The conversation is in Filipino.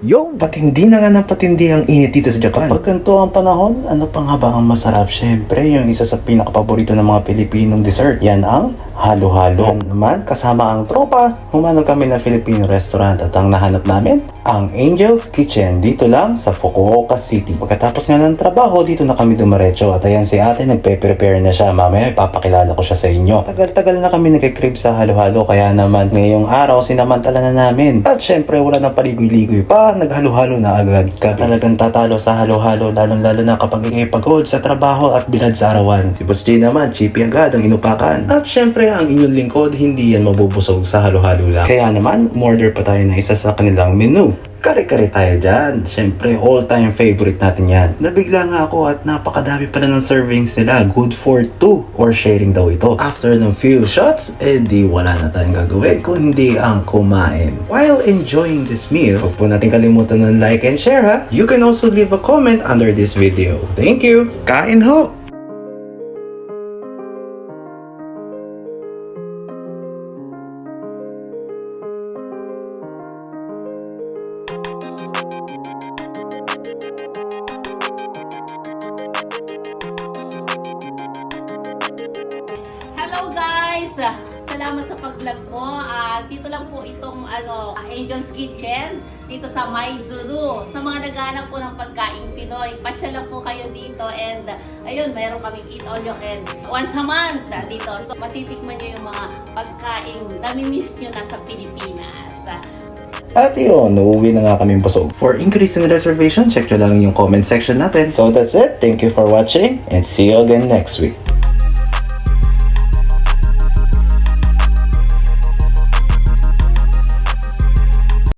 Yung Patindi na nga ng patindi ang init dito sa Japan. Kapag ganito ang panahon, ano pa nga ba ang masarap? Siyempre, yung isa sa pinakapaborito ng mga Pilipinong dessert. Yan ang halo-halo. Naman, kasama ang tropa, humanong kami ng Filipino restaurant at ang nahanap namin, ang Angel's Kitchen dito lang sa Fukuoka City. Pagkatapos nga ng trabaho, dito na kami dumaretso at ayan si ate nagpe-prepare na siya. Mamaya ipapakilala ko siya sa inyo. Tagal-tagal na kami nagkikrib sa halo-halo kaya naman ngayong araw sinamantala na namin. At syempre wala nang paligoy-ligoy pa, naghalo-halo na agad ka. Talagang tatalo sa halo-halo lalong-lalo na kapag ikay pagod sa trabaho at bilad sa arawan. Si Boss J naman, chippy agad ang inupakan. At syempre ang inyong lingkod, hindi yan mabubusog sa halo-halo lang. Kaya naman, umorder pa tayo ng isa sa kanilang menu. Kare-kare tayo dyan. Siyempre, all-time favorite natin yan. Nabigla nga ako at napakadami pala ng servings nila. Good for two or sharing daw ito. After ng few shots, eh wala na tayong gagawin kundi ang kumain. While enjoying this meal, huwag po natin kalimutan ng like and share ha. You can also leave a comment under this video. Thank you! Kain ho! Guys! Salamat sa pag-vlog mo. Ah, dito lang po itong ano, Angel's Kitchen dito sa Maizuru. Sa mga naghahanap po ng pagkain Pinoy, pasyal lang po kayo dito and ayun, mayroon kaming eat all you can once a month ah, dito. So matitikman nyo yung mga pagkain nami-miss nyo na sa Pilipinas. At yun, uuwi na nga kami busog. For increase in reservation, check nyo lang yung comment section natin. So that's it. Thank you for watching and see you again next week.